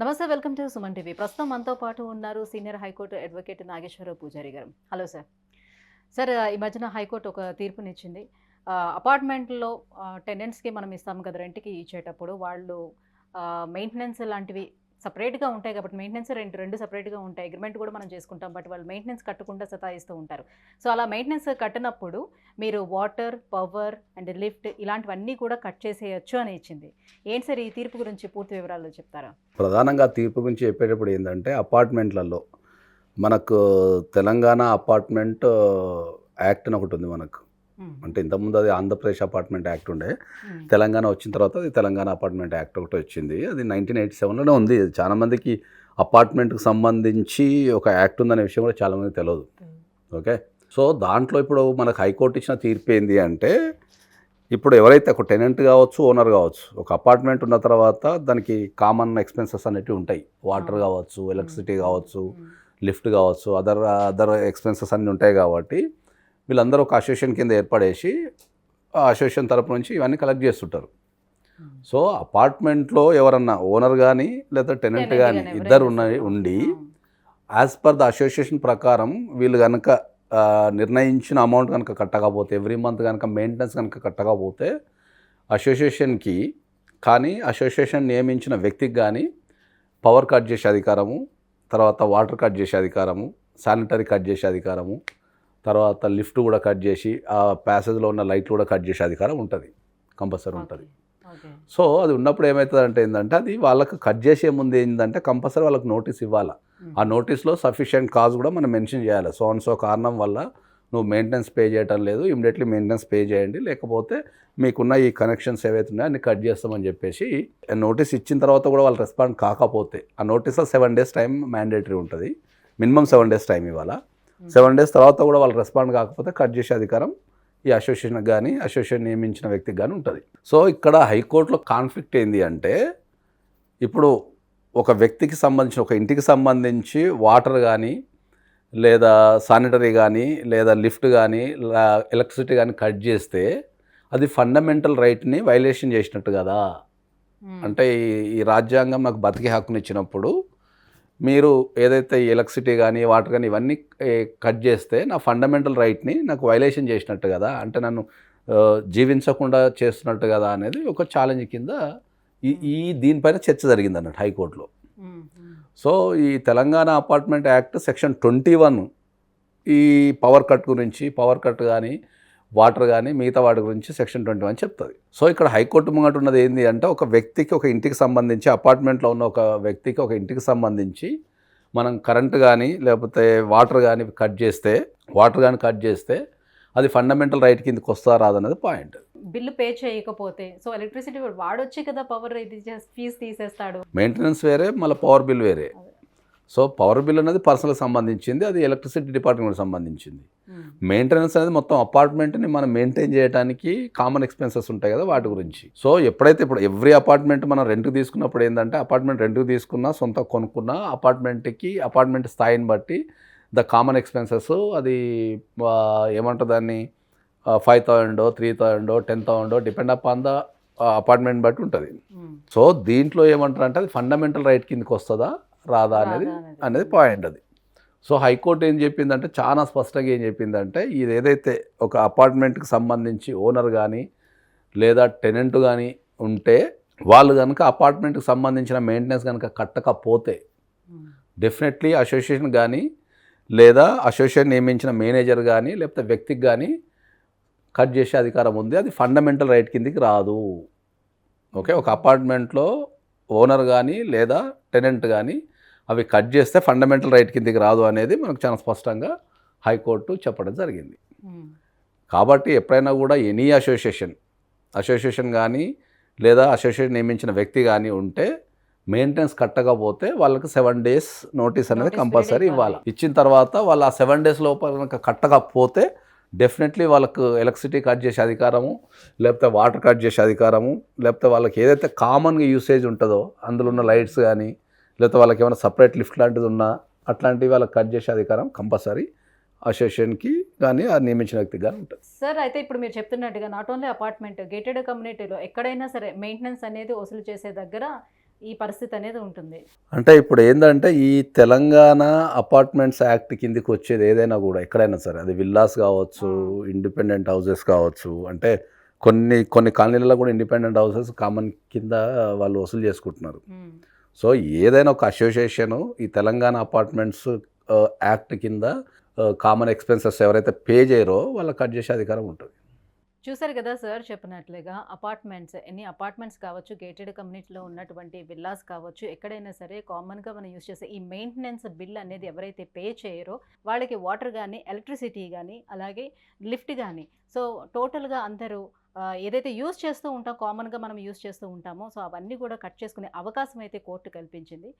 నమస్తే welcome to Suman TV. ప్రస్తుతం మనతో పాటు ఉన్నారు సీనియర్ హైకోర్టు అడ్వకేట్ నాగేశ్వరరావు పూజారి గారు. Hello sir. సార్ ఈ మధ్యన హైకోర్టు ఒక తీర్పునిచ్చింది. అపార్ట్మెంట్లో టెనెంట్స్కి మనం ఇస్తాం కదా రెంట్కి ఇచ్చేటప్పుడు వాళ్ళు మెయింటెనెన్స్ లాంటివి సపరేట్గా ఉంటాయి కాబట్టి మెయింటెనెన్స్ రెండు రెండు సపరేట్గా ఉంటాయి. అగ్రిమెంట్ కూడా మనం చేసుకుంటాం. బట్ వాళ్ళు మెయింటెనెన్స్ కట్టకుండా సతాయిస్తూ ఉంటారు. సో అలా మెయింటెనెన్స్ కట్టినప్పుడు మీరు వాటర్ పవర్ అండ్ లిఫ్ట్ ఇలాంటివన్నీ కూడా కట్ చేసేయచ్చు అని ఇచ్చింది. ఏంటి సార్ ఈ తీర్పు గురించి పూర్తి వివరాలు చెప్తారా? ప్రధానంగా తీర్పు గురించి చెప్పేటప్పుడు ఏంటంటే అపార్ట్మెంట్లలో మనకు తెలంగాణ అపార్ట్మెంట్ యాక్ట్ అని ఒకటి ఉంది మనకు. అంటే ఇంతకుముందు అది ఆంధ్రప్రదేశ్ అపార్ట్మెంట్ యాక్ట్ ఉండే. తెలంగాణ వచ్చిన తర్వాత అది తెలంగాణ అపార్ట్మెంట్ యాక్ట్ ఒకటి వచ్చింది అది నైన్టీన్ ఎయిటీ సెవెన్లోనే ఉంది చాలా మందికి అపార్ట్మెంట్కి సంబంధించి ఒక యాక్ట్ ఉందనే విషయం కూడా చాలామందికి తెలియదు ఓకే సో దాంట్లో ఇప్పుడు మనకు హైకోర్టు ఇచ్చిన తీర్పు ఏంది అంటే ఇప్పుడు ఎవరైతే ఒక టెనెంట్ కావచ్చు ఓనర్ కావచ్చు ఒక అపార్ట్మెంట్ ఉన్న తర్వాత దానికి కామన్ ఎక్స్పెన్సెస్ అనేటివి ఉంటాయి వాటర్. కావచ్చు ఎలక్ట్రిసిటీ. కావచ్చు. లిఫ్ట్ కావచ్చు అదర్ అదర్ ఎక్స్పెన్సెస్ అన్నీ ఉంటాయి కాబట్టి వీళ్ళందరూ ఒక అసోసియేషన్ కింద ఏర్పడేసి ఆ అసోసియేషన్ తరపు నుంచి ఇవన్నీ కలెక్ట్ చేస్తుంటారు. సో అపార్ట్మెంట్లో ఎవరన్నా ఓనర్ కానీ లేదా టెనెంట్ కానీ ఇద్దరు ఉన్న. ఉండి. యాజ్ పర్ ద అసోసియేషన్ ప్రకారం వీళ్ళు కనుక నిర్ణయించిన అమౌంట్ కనుక కట్టకపోతే ఎవ్రీ మంత్ కనుక మెయింటెనెన్స్ కనుక కట్టకపోతే అసోసియేషన్కి కానీ అసోసియేషన్ నియమించిన వ్యక్తికి కానీ పవర్ కట్ చేసే అధికారము తర్వాత వాటర్ కట్ చేసే అధికారము శానిటరీ కట్ చేసే అధికారము తర్వాత లిఫ్ట్ కూడా కట్ చేసి ఆ ప్యాసేజ్లో ఉన్న లైట్లు కూడా కట్ చేసే అధికారం ఉంటుంది. కంపల్సరీ ఉంటుంది. సో అది ఉన్నప్పుడు ఏమవుతుంది అంటే ఏంటంటే అది వాళ్ళకి కట్ చేసే ముందు ఏంటంటే కంపల్సరీ వాళ్ళకి నోటీస్ ఇవ్వాలి. ఆ నోటీస్లో సఫిషియెంట్ కాజ్ కూడా మనం మెన్షన్ చేయాలి. సో అండ్ సో కారణం వల్ల నువ్వు మెయింటెనెన్స్ పే చేయటం లేదు ఇమీడియట్లీ మెయింటెనెన్స్ పే చేయండి. లేకపోతే మీకున్న ఈ కనెక్షన్స్ ఏవైతే ఉన్నాయో అన్ని కట్ చేస్తామని చెప్పేసి నోటీస్ ఇచ్చిన తర్వాత కూడా వాళ్ళు రెస్పాండ్ కాకపోతే ఆ నోటీస్లో సెవెన్ డేస్ టైం మ్యాండేటరీ ఉంటుంది. మినిమం సెవెన్ డేస్ టైం ఇవ్వాలా. సెవెన్ డేస్ తర్వాత కూడా వాళ్ళు రెస్పాండ్ కాకపోతే కట్ చేసే అధికారం ఈ అసోసియేషన్కి కానీ అసోసియేషన్ నియమించిన వ్యక్తికి కానీ ఉంటుంది. సో ఇక్కడ హైకోర్టులో కాన్ఫ్లిక్ట్ ఏంది అంటే ఇప్పుడు ఒక వ్యక్తికి సంబంధించి ఒక ఇంటికి సంబంధించి వాటర్ కానీ లేదా శానిటరీ కానీ లేదా లిఫ్ట్ కానీ ఎలక్ట్రిసిటీ కానీ కట్ చేస్తే అది ఫండమెంటల్ రైట్ని వైలేషన్ చేసినట్టు కదా. మ్మ్. అంటే ఈ- ఈ రాజ్యాంగం నాకు బతికే హక్కుని ఇచ్చినప్పుడు మీరు ఏదైతే ఎలక్ట్రిసిటీ కానీ వాటర్ కానీ ఇవన్నీ కట్ చేస్తే నా ఫండమెంటల్ రైట్ని నాకు వైలేషన్ చేసినట్టు కదా అంటే నన్ను జీవించకుండా చేస్తున్నట్టు కదా అనేది ఒక ఛాలెంజ్ కింద ఈ ఈ దీనిపైన చర్చ జరిగింది అన్నట్టు హైకోర్టులో. సో ఈ Telangana apartment act section twenty one ఈ పవర్ కట్ గురించి పవర్ కట్ కానీ వాటర్ కానీ మిగతా వాటి గురించి సెక్షన్ ట్వంటీ వన్ చెప్తుంది. సో ఇక్కడ హైకోర్టు ముంగట ఉన్నది ఏంటి అంటే ఒక వ్యక్తికి ఒక ఇంటికి సంబంధించి అపార్ట్మెంట్లో ఉన్న ఒక వ్యక్తికి ఒక ఇంటికి సంబంధించి మనం కరెంట్ కానీ లేకపోతే వాటర్ కానీ కట్ చేస్తే వాటర్ కానీ కట్ చేస్తే అది ఫండమెంటల్ రైట్ కిందకి వస్తా రాదన్నది పాయింట్. బిల్లు పే చేయకపోతే సో ఎలక్ట్రిసిటీ వాడొచ్చి కదా పవర్ ఇది ఫీజు తీసేస్తాడు. మెయింటెనెన్స్ వేరే మళ్ళీ పవర్ బిల్ వేరే. సో పవర్ బిల్ అనేది పర్సనల్కి సంబంధించింది అది ఎలక్ట్రిసిటీ డిపార్ట్మెంట్కి సంబంధించింది. మెయింటెనెన్స్ అనేది మొత్తం అపార్ట్మెంట్ని మనం మెయింటైన్ చేయడానికి కామన్ ఎక్స్పెన్సెస్ ఉంటాయి కదా వాటి గురించి. సో ఎప్పుడైతే ఇప్పుడు ఎవ్రీ అపార్ట్మెంట్ మనం రెంట్కి తీసుకున్నప్పుడు ఏంటంటే అపార్ట్మెంట్ రెంట్కి తీసుకున్నా సొంత కొనుక్కున్నా అపార్ట్మెంట్కి అపార్ట్మెంట్ స్థాయిని బట్టి ద కామన్ ఎక్స్పెన్సెస్ అది ఆ, ఏమంటారు దాన్ని? ఫైవ్ థౌజండో త్రీ థౌజండో టెన్ థౌజండో డిపెండ్ అపాన్ ద అపార్ట్మెంట్ బట్టి ఉంటుంది. సో దీంట్లో ఏమంటారు అంటే అది ఫండమెంటల్ రైట్ కిందకి వస్తుందా? రాదా అనేది అనేది. పాయింట్ అది సో హైకోర్టు ఏం చెప్పిందంటే చాలా స్పష్టంగా ఏం చెప్పిందంటే ఇది ఏదైతే ఒక అపార్ట్మెంట్కి సంబంధించి ఓనర్ కానీ లేదా టెనెంట్ కానీ ఉంటే వాళ్ళు కనుక అపార్ట్మెంట్కి సంబంధించిన మెయింటెనెన్స్ కనుక కట్టకపోతే. డెఫినెట్లీ అసోసియేషన్ కానీ లేదా అసోసియేషన్ నియమించిన మేనేజర్ కానీ లేకపోతే వ్యక్తికి కానీ కట్ చేసే అధికారం ఉంది అది ఫండమెంటల్ రైట్ కిందికి రాదు ఓకే ఒక అపార్ట్మెంట్లో ఓనర్ కానీ లేదా టెనెంట్ కానీ అవి కట్ చేస్తే ఫండమెంటల్ రైట్ కిందికి రాదు అనేది మనకు చాలా స్పష్టంగా హైకోర్టు చెప్పడం జరిగింది. కాబట్టి ఎప్పుడైనా కూడా ఎనీ అసోసియేషన్ అసోసియేషన్ కానీ లేదా అసోసియేషన్ నియమించిన వ్యక్తి కానీ ఉంటే మెయింటెనెన్స్ కట్టకపోతే వాళ్ళకి సెవెన్ డేస్ నోటీస్ అనేది కంపల్సరీ ఇవ్వాలి. ఇచ్చిన తర్వాత వాళ్ళు ఆ సెవెన్ డేస్ లోపల కనుక కట్టకపోతే డెఫినెట్లీ వాళ్ళకు ఎలక్ట్రిసిటీ కట్ చేసే అధికారము లేకపోతే వాటర్ కట్ చేసే అధికారము లేకపోతే వాళ్ళకి ఏదైతే కామన్గా యూసేజ్ ఉంటుందో అందులో ఉన్న లైట్స్ కానీ లేకపోతే వాళ్ళకి ఏమైనా సపరేట్ లిఫ్ట్ లాంటిది ఉన్నా అట్లాంటివి వాళ్ళకి కట్ చేసే అధికారం కంపల్సరీ అసోసియేషన్కి కానీ ఆ నియమించిన వ్యక్తికి కానీ ఉంటుంది. సార్ అయితే ఇప్పుడు మీరు చెప్తున్నట్టుగా నాట్ ఓన్లీ అపార్ట్మెంట్ గేటెడ్ కమ్యూనిటీలో ఎక్కడైనా సరే మెయింటెనెన్స్ అనేది వసూలు చేసే దగ్గర ఈ పరిస్థితి అనేది ఉంటుంది. అంటే ఇప్పుడు ఏంటంటే ఈ తెలంగాణ అపార్ట్మెంట్స్ యాక్ట్ కిందికి వచ్చేది ఏదైనా కూడా ఎక్కడైనా సరే అది విల్లాస్ కావచ్చు ఇండిపెండెంట్ హౌసెస్ కావచ్చు అంటే కొన్ని కొన్ని కాలనీలలో కూడా ఇండిపెండెంట్ హౌసెస్ కామన్ కింద వాళ్ళు వసూలు చేసుకుంటున్నారు. సో ఏదైనా ఒక అసోసియేషను ఈ తెలంగాణ అపార్ట్మెంట్స్ యాక్ట్ కింద కామన్ ఎక్స్పెన్సెస్ ఎవరైతే పే చేయరో వాళ్ళకి కట్ చేసే అధికారం ఉంటుంది. చూసారు కదా సార్ చెప్పినట్లుగా అపార్ట్మెంట్స్ ఎన్ని అపార్ట్మెంట్స్ కావచ్చు గేటెడ్ కమ్యూనిటీలో ఉన్నటువంటి విల్లాస్ కావచ్చు ఎక్కడైనా సరే కామన్గా మనం యూస్ చేసే ఈ మెయింటెనెన్స్ బిల్ అనేది ఎవరైతే పే చేయరో వాళ్ళకి వాటర్ కానీ ఎలక్ట్రిసిటీ కానీ అలాగే లిఫ్ట్ కానీ సో టోటల్గా అందరూ ఏదైతే యూస్ చేస్తూ ఉంటాం కామన్గా మనం యూస్ చేస్తూ ఉంటామో సో అవన్నీ కూడా కట్ చేసుకునే అవకాశం అయితే కోర్టు కల్పించింది.